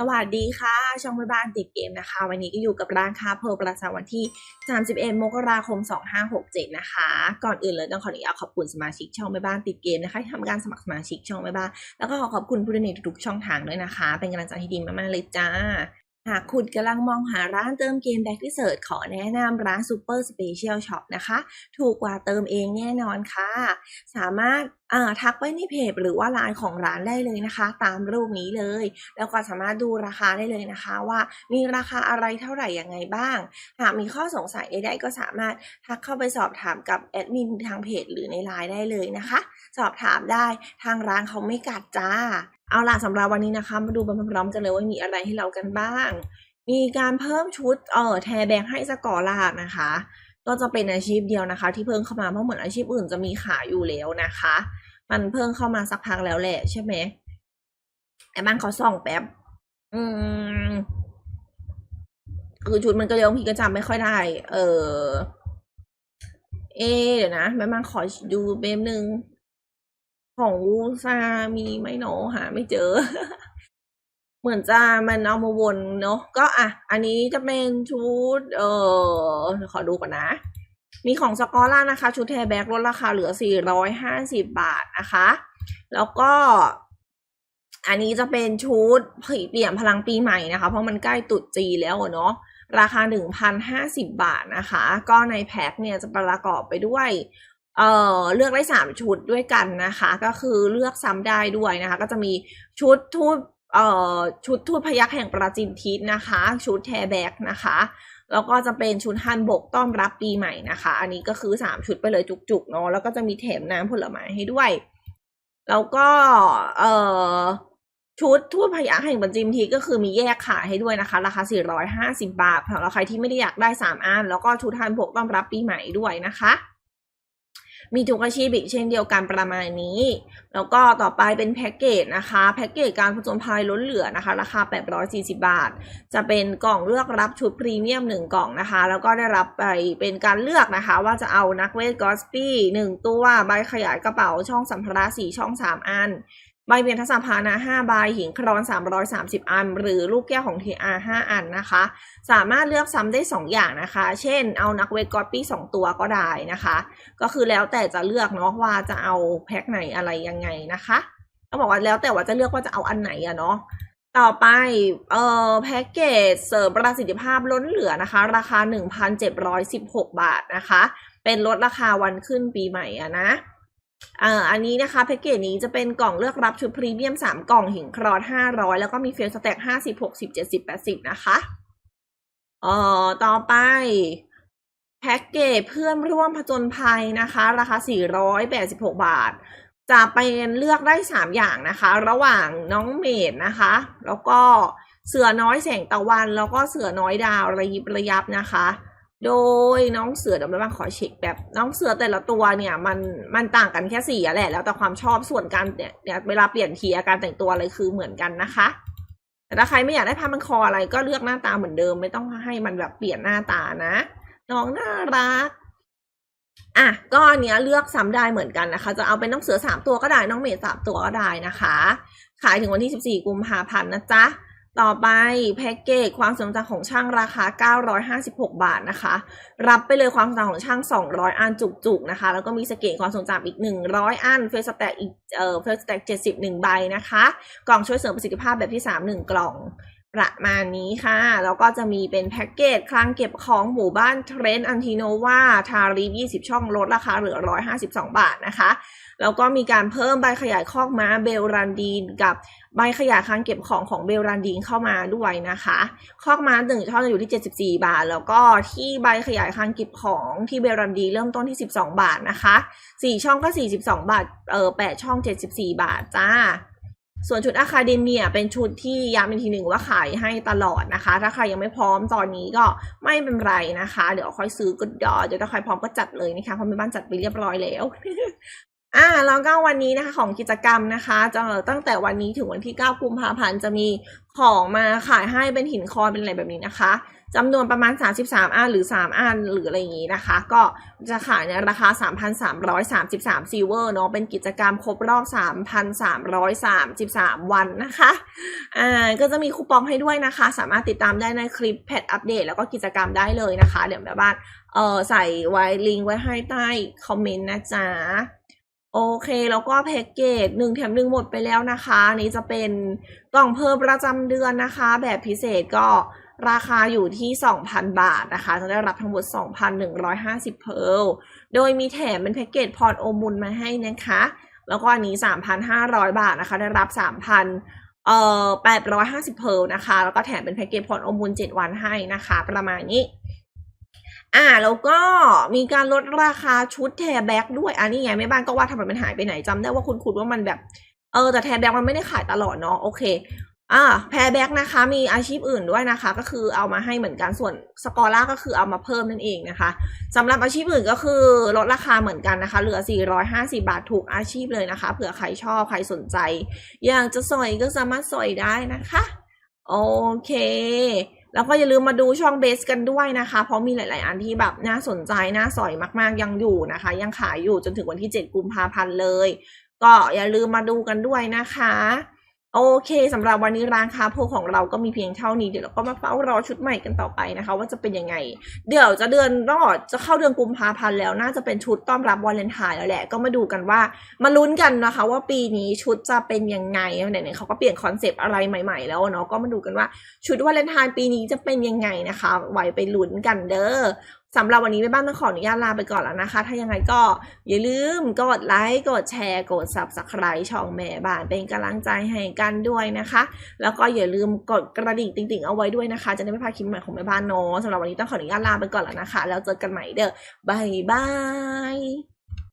สวัสดีค่ะ ช่องแม่บ้านติดเกมนะคะ วันนี้ก็อยู่กับร้านค้าเพลประจำวันที่ 31 มกราคม 2567 นะคะ ก่อนอื่นเลยต้องขออนุญาตขอบคุณสมาชิกช่องแม่บ้านติดเกมนะคะที่ทำการสมัครสมาชิกช่องแม่บ้าน แล้วก็ขอขอบคุณผู้ดำเนินทุกๆช่องทางด้วยนะคะ เป็นกำลังใจที่ดีมากๆเลยจ้าหากคุณกำลังมองหาร้านเติมเกมแบ็กที่เสิร์ชขอแนะนำร้าน Super Special Shop นะคะ ถูกกว่าเติมเองแน่นอนค่ะ สามารถทักไว้ในเพจหรือว่าไลน์ของร้านได้เลยนะคะ ตามรูปนี้เลย แล้วก็สามารถดูราคาได้เลยนะคะ ว่ามีราคาอะไรเท่าไหร่ยังไงบ้าง หากมีข้อสงสัยใดๆก็สามารถทักเข้าไปสอบถามกับแอดมินทางเพจหรือในไลน์ได้เลยนะคะ สอบถามได้ทางร้านเขาไม่กัดจ้า เอาล่ะสำหรับวันนี้นะคะ มาดูพร้อมๆกันเลยว่ามีอะไรให้เรากันบ้าง มีการเพิ่มชุดเอ่อแทแบงให้สกอร์ลากนะคะ ก็จะเป็นอาชีพเดียวนะคะ ที่เพิ่มเข้ามาเพราะเหมือนอาชีพอื่นจะมีขายอยู่แล้วนะคะ มันเพิ่มเข้ามาสักพักแล้วแหละใช่ไหมไอ้บ้านเขาส่องแป๊บ อืมคือชุดมันก็เยอะบางทีก็จำไม่ค่อยได้ เออ เอเดี๋ยวนะแม่บ้านขอดูเบมหนึ่งของวูซามีไหมเนาะหาไม่เจอ เหมือนจะมันเอามาวนเนาะก็อะ อันนี้จะเป็นชุด เออขอดูก่อนนะ มีของสกอร่านะคะ ชุดแทแบ็กลดราคาเหลือ 450 บาทนะคะ แล้วก็ อันนี้จะเป็นชุดเปลี่ยนพลังปีใหม่นะคะ เพราะมันใกล้ตรุษจีแล้วเนาะราคา 1,050 บาทนะคะ ก็ในแพ็คเนี่ยจะประกอบไปด้วย เอ่อ เลือกได้สามชุดด้วยกันนะคะ ก็คือเลือกซ้ำได้ด้วยนะคะ ก็จะมีชุดทูต เอ่อชุดทูตพยัคฆ์แห่งปราจินทิศนะคะ ชุดแทแบกนะคะแล้วก็จะเป็นชุดฮันบกต้อนรับปีใหม่นะคะ อันนี้ก็คือสามชุดไปเลยจุกๆเนาะแล้วก็จะมีแถมน้ำผลไม้ให้ด้วย แล้วก็เอ่อชุดทูตพยัคฆ์แห่งปราจินทิศก็คือมีแยกขายให้ด้วยนะคะ ราคา 450 บาทสำหรับใครที่ไม่ได้อยากได้สามอันแล้วก็ชุดฮันบกต้อนรับปีใหม่ด้วยนะคะ มีทุกอาชีพอีกเช่นเดียวกันประมาณนี้ แล้วก็ต่อไปเป็นแพ็กเกจนะคะ แพ็กเกจการผจญภัยล้นเหลือนะคะ ราคา 840 บาท จะเป็นกล่องเลือกรับชุดพรีเมียม 1 กล่องนะคะ แล้วก็ได้รับไปเป็นการเลือกนะคะ ว่าจะเอานักเวทกอสปี้1ตัว ใบขยายกระเป๋าช่องสัมภาระ4ช่อง 3 อัน ใบเบียนทัศนพานะ5ใบหินครอน 330 อัน หรือลูกแก้วของ TR 5 อันนะคะ สามารถเลือกซ้ำได้ 2 อย่างนะคะ เช่นเอานักเวกอปปี้2ตัวก็ได้นะคะ ก็คือแล้วแต่จะเลือกเนาะว่าจะเอาแพ็คไหนอะไรยังไงนะคะต้องบอกว่าแล้วแต่ว่าจะเลือกว่าจะเอาอันไหนอะเนาะต่อไป เอ่อ แพ็กเกจเสริมประสิทธิภาพล้นเหลือนะคะ ราคา 1,716 บาทนะคะ เป็นลดราคาวันขึ้นปีใหม่อะนะ อันนี้นะคะแพ็กเกจนี้จะเป็นกล่องเลือกรับชุดพรีเมียม 3 กล่องหินครอด500 แล้วก็มีเฟลสแต็ก50 60 70 80 นะคะเอ่อต่อไปแพ็กเกจเพื่อนร่วมผจญภัยนะคะ ราคา 486 บาท จะเป็นเลือกได้ 3 อย่างนะคะ ระหว่างน้องเมดนะคะ แล้วก็เสือน้อยแสงตะวัน แล้วก็เสือน้อยดาวระยิบระยับนะคะ โดยน้องเสือเดี๋ยวแม่บ้าขอเช็คแบบน้องเสือแต่ละตัวเนี่ย มันมันต่างกันแค่สีอะแหละแล้วแต่ความชอบส่วนการเนี่ยเนี่ยเวลาเปลี่ยนทีอาการแต่งตัวอะไรคือเหมือนกันนะคะ แต่ถ้าใครไม่อยากได้ผ้ามันคออะไรก็เลือกหน้าตาเหมือนเดิม ไม่ต้องให้มันแบบเปลี่ยนหน้าตานะ น้องน่ารักอะก็อันเนี้ยเลือกซ้ำได้เหมือนกันนะคะ จะเอาเป็นน้องเสือสามตัวก็ได้น้องเมดสามตัวก็ได้นะคะ ขายถึงวันที่14กุมภาพันธ์นะจ๊ะ ต่อไปแพ็กเกจความทรงจำของช่างราคา 956 บาทนะคะ รับไปเลยความทรงจำของช่าง 200 อันจุกๆนะคะ แล้วก็มีสเกตความทรงจำอีก 100 อัน เฟสแต็กอีกเอ่อเฟสแต็ก71 ใบนะคะ กล่องช่วยเสริมประสิทธิภาพแบบที่ 3 1 กล่อง ประมาณนี้ค่ะ แล้วก็จะมีเป็นแพ็กเกจคลังเก็บของหมู่บ้านเทรนอันติโนวาทารี20 ช่องลดราคาเหลือ 152 บาทนะคะ แล้วก็มีการเพิ่มใบขยายคอกม้าเบลรันดีนกับใบขยายคลังเก็บของของเบลรันดีนเข้ามาด้วยนะคะ คอกม้าหนึ่งช่องจะอยู่ที่ 74 บาท แล้วก็ที่ใบขยายคลังเก็บของที่เบลรันดีเริ่มต้นที่ 12 บาทนะคะ 4 ช่องก็ 42 บาท เออ8ช่อง 74 บาทจ้า ส่วนชุดอะคาเดเมียเป็นชุดที่ย้ำอีกทีหนึ่งว่าขายให้ตลอดนะคะ ถ้าใครยังไม่พร้อมตอนนี้ก็ไม่เป็นไรนะคะ เดี๋ยวค่อยซื้อก็ดอเดี๋ยวถ้าใครพร้อมก็จัดเลยนะคะเพราะแม่บ้านจัดไปเรียบร้อยแล้ว อ่าแล้วก็วันนี้นะคะของกิจกรรมนะคะจะตั้งแต่วันนี้ถึงวันที่ 9 กุมภาพันธ์จะมีของมาขายให้เป็นหินคอนเป็นอะไรแบบนี้นะคะจำนวนประมาณ 33 อันหรือ 3 อันหรืออะไรอย่างนี้นะคะ ก็จะขายในราคา 3,333ซิลเวอร์เนาะเป็นกิจกรรมครบรอบ 3,333 วันนะคะอ่าก็จะมีคูปองให้ด้วยนะคะ สามารถติดตามได้ในคลิปแพทอัปเดตแล้วก็กิจกรรมได้เลยนะคะ เดี๋ยวแม่บ้านเออใส่ไว้ลิงก์ไว้ให้ใต้คอมเมนต์นะจ๊ะ โอเค แล้วก็แพ็กเกจหนึ่งแถมหนึ่งหมดไปแล้วนะคะนี้จะเป็นกล่องเพิ่มประจำเดือนนะคะ แบบพิเศษก็ราคาอยู่ที่ 2,000 บาทนะคะ จะได้รับทั้งหมด 2,150 เพร์ลโดยมีแถมเป็นแพ็กเกจพรโอมุลมาให้นะคะ แล้วก็อันนี้ 3,500 บาทนะคะ ได้รับ 3,000เอ่อ850 เพร์ลนะคะ แล้วก็แถมเป็นแพ็กเกจพรโอมุล7 วันให้นะคะ ประมาณนี้ อ่าแล้วก็มีการลดราคาชุดแทร์แบ็กด้วยอันนี้ไงแม่บ้านก็ว่าทำไมมันหายไปไหนจำได้ว่าคุณคุณว่ามันแบบ เออแต่แทร์แบ็กมันไม่ได้ขายตลอดเนาะโอเคอ่าแพรแบ็กนะคะ มีอาชีพอื่นด้วยนะคะ ก็คือเอามาให้เหมือนกันส่วนสกอร่าก็คือเอามาเพิ่มนั่นเองนะคะสำหรับอาชีพอื่นก็คือลดราคาเหมือนกันนะคะ เหลือ 450 บาทถูกอาชีพเลยนะคะ เผื่อใครชอบใครสนใจ อยากจะสอยก็สามารถสอยได้นะคะ โอเค แล้วก็อย่าลืมมาดูช่องเบสกันด้วยนะคะ เพราะมีหลาย ๆ อันที่แบบน่าสนใจน่าสอยมาก ๆ ยังอยู่นะคะ ยังขายอยู่จนถึงวันที่ 7 กุมภาพันธ์เลย ก็อย่าลืมมาดูกันด้วยนะคะ โอเคสำหรับวันนี้ร้านค้าโพของเราก็มีเพียงเท่านี้เดี๋ยวเราก็มาเฝ้ารอชุดใหม่กันต่อไปนะคะ ว่าจะเป็นยังไง เดี๋ยวจะเดือนรอดจะเข้าเดือนกุมภาพันธ์แล้วน่าจะเป็นชุดต้อนรับวาเลนไทน์แล้วแหละ ก็มาดูกันว่ามาลุ้นกันนะคะ ว่าปีนี้ชุดจะเป็นยังไงไหนๆเขาก็เปลี่ยนคอนเซปต์อะไรใหม่ๆแล้วเนาะก็มาดูกันว่าชุดวาเลนไทน์ปีนี้จะเป็นยังไงนะคะ ไว้ไปลุ้นกันเด้อ สำหรับวันนี้แม่บ้านต้องขออนุญาตลาไปก่อนแล้วนะคะ ถ้ายังไงก็อย่าลืมกดไลค์ กดแชร์ กด subscribe ช่องแม่บ้านเป็นกำลังใจให้กันด้วยนะคะ แล้วก็อย่าลืมกดกระดิ่งติ่งๆเอาไว้ด้วยนะคะ จะได้ไม่พลาดคลิปใหม่ของแม่บ้านเนาะสำหรับวันนี้ต้องขออนุญาตลาไปก่อนแล้วนะคะ แล้วเจอกันใหม่เด้อบายบาย